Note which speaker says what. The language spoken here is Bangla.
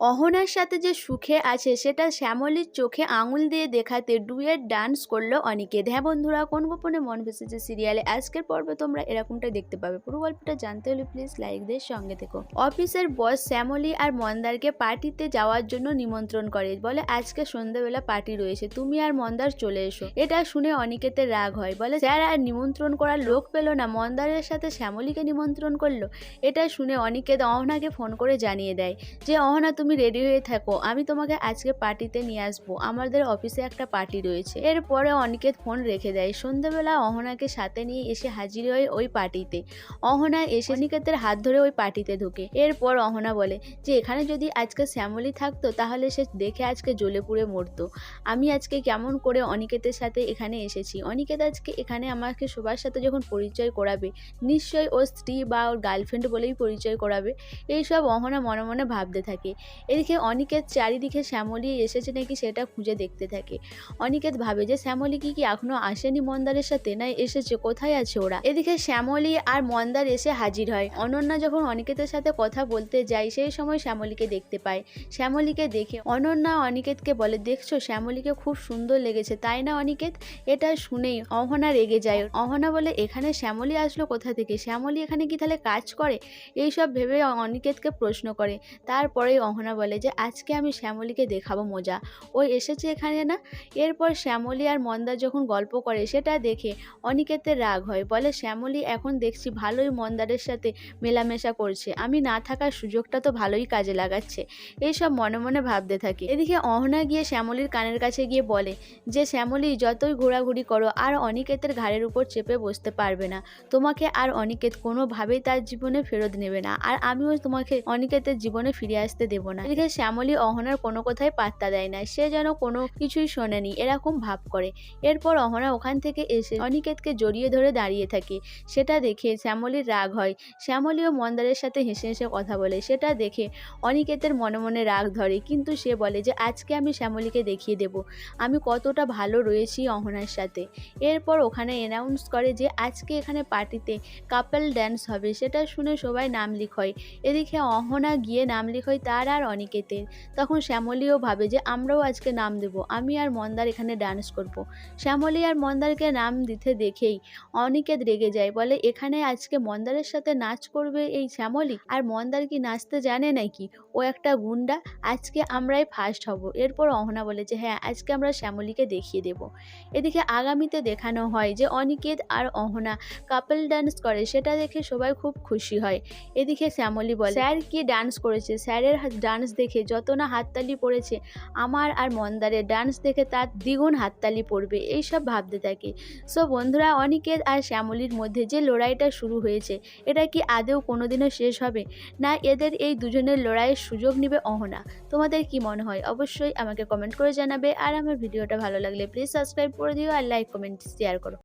Speaker 1: অহনার সাথে যে সুখে আছে, সেটা শ্যামলীর চোখে আঙুল দিয়ে দেখাতে ডুয়েট ডান্স করল অনিকেত। হ্যাঁ বন্ধুরা, কোন গোপনে মন ভেসেছে সিরিয়ালে? আজকের পর্বে তোমরা এরকমটা দেখতে পাবে। পুরো গল্পটা জানতে হলে প্লিজ লাইক দিয়ে সঙ্গে থেকো। অফিসের বস শ্যামলী আর মন্দারকে পার্টিতে যাওয়ার জন্য নিমন্ত্রণ করে। বলে, আজকে সন্ধ্যাবেলা পার্টি রয়েছে, তুমি আর মন্দার চলে এসো। এটা শুনে অনিকেতের রাগ হয়। বলে, স্যার আর নিমন্ত্রণ করার লোক পেল না, মন্দারের সাথে শ্যামলীকে নিমন্ত্রণ করল? এটা শুনে অনিকেত অহনাকে ফোন করে জানিয়ে দেয় যে, অহনা, তুমি রেডি হয়ে থাকো, আমি তোমাকে আজকে পার্টিতে নিয়ে আসব। আমাদের অফিসে একটা পার্টি রয়েছে। এরপরে অনিকেত ফোন রেখে দেয়। সন্ধ্যাবেলা অহনাকে সাথে নিয়ে এসে হাজির হয় ওই পার্টিতে অহনা এসে অনিকেতের হাত ধরে ওই পার্টিতে ঢোকে। এরপর অহনা বলে যে, এখানে যদি আজকে শ্যামলী থাকতো, তাহলে সে দেখে আজকে জ্বলে পুড়ে মরতো। আমি আজকে কেমন করে অনিকেতের সাথে এখানে এসেছি? অনিকেত আজকে এখানে আমাকে সবার সাথে যখন পরিচয় করাবে, নিশ্চয়ই ওর স্ত্রী বা ওর গার্লফ্রেন্ড বলেই পরিচয় করাবে। এইসব অহনা মনে মনে ভাবতে থাকে। এদিকে অনিকেত চারিদিকে শ্যামলী এসেছে নাকি সেটা খুঁজে দেখতে থাকে। অনিকেত ভাবে যে শ্যামলী কি কি এখনও আসেনি মন্দারের সাথে, না এসেছে, কোথায় আছে ওরা? এদিকে শ্যামলী আর মন্দার এসে হাজির হয়। অনন্যা যখন অনিকেতের সাথে কথা বলতে যায়, সেই সময় শ্যামলীকে দেখতে পায়। শ্যামলীকে দেখে অনন্যা অনিকেতকে বলে, দেখছ, শ্যামলীকে খুব সুন্দর লেগেছে, তাই না অনিকেত? এটা শুনেই অহনা রেগে যায়। অহনা বলে, এখানে শ্যামলী আসলো কোথা থেকে? শ্যামলী এখানে কি তাহলে কাজ করে? এইসব ভেবে অনিকেতকে প্রশ্ন করে। তারপরেই অহনা বলে যে, আজকে আমি শ্যামলীকে দেখাবো মজা। ও এসেছে এখানে না? এরপর শ্যামলী আর মন্দার যখন গল্প করে, সেটা দেখে অনিকেতের রাগ হয়। বলে, শ্যামলী, এখন দেখছি ভালোই মন্দারের সাথে মেলামেশা করছে। আমি না থাকার সুযোগটা তো ভালোই কাজে লাগাচ্ছে। এইসব মনে মনে ভাবতে থাকে। এদিকে অহনা গিয়ে শ্যামলীর কানের কাছে গিয়ে বলে যে, শ্যামলী, যতই ঘোরাঘুরি করো, আর অনিকেতের ঘাড়ের উপর চেপে বসতে পারবে না। তোমাকে আর অনিকেত কোনোভাবেই তার জীবনে ফেরত নেবে না। আর আমিও তোমাকে অনিকেতের জীবনে ফিরে আসতে দেবো না। এদিকে শ্যামলী অহনার কোনো কথাই পাত্তা দেয় না। সে যেন কোনো কিছুই শোনেনি, এরকম ভাব করে। এরপর অহনা ওখান থেকে এসে অনিকেতকে জড়িয়ে ধরে দাঁড়িয়ে থাকে। সেটা দেখে শ্যামলীর রাগ হয়। শ্যামলীও মন্দারের সাথে হেসে হেসে কথা বলে। সেটা দেখে অনিকেতের মনে মনে রাগ ধরে। কিন্তু সে বলে যে, আজকে আমি শ্যামলীকে দেখিয়ে দেব। আমি কতটা ভালো রয়েছি অহনার সাথে। এরপর ওখানে অ্যানাউন্স করে যে, আজকে এখানে পার্টিতে কাপল ড্যান্স হবে। সেটা শুনে সবাই নাম লিখয় এদিকে অহনা গিয়ে নাম লিখয় তার আর অনিকেতের তখন শ্যামলীও ভাবে যে, আমরাও আজকে নাম দেব। আমি আর মন্দার এখানে ডান্স করব। শ্যামলী আর মন্দারকে নাম দিতে দেখেই অনিকেত রেগে যায়, বলে, এখানে আজকে মন্দারের সাথে নাচ করবে এই শ্যামলী? আর মন্দার কি নাচতে জানে নাকি? ও একটা গুন্ডা। আজকে আমরাই ফার্স্ট হব। এরপর অহনা বলে যে হ্যাঁ আজকে আমরা শ্যামলীকে দেখিয়ে দেব। এদিকে আগামীতে দেখানো হয় যে, অনিকেত আর অহনা কাপল ডান্স করে। সেটা দেখে সবাই খুব খুশি হয়। এদিকে শ্যামলী বলে, স্যার কি ডান্স করেছে? স্যারের ডান্স দেখে যত না হাততালি পড়েছে, আমার আর মন্দারের ডান্স দেখে তার দ্বিগুণ হাততালি পড়বে, এইসব ভাবতে থাকে। সো বন্ধুরা, অনিকেত আর শ্যামলীর মধ্যে যে লড়াইটা শুরু হয়েছে, এটা কি আদেও কোনোদিনও শেষ হবে? না, এদের এই দুজনের লড়াইয়ের সুযোগ নেবে অহনা? তোমাদের কি মনে হয়? অবশ্যই আমাকে কমেন্ট করে জানাবে। আর আমার ভিডিওটা ভালো লাগলে প্লিজ সাবস্ক্রাইব করে দিও আর লাইক কমেন্ট শেয়ার করো।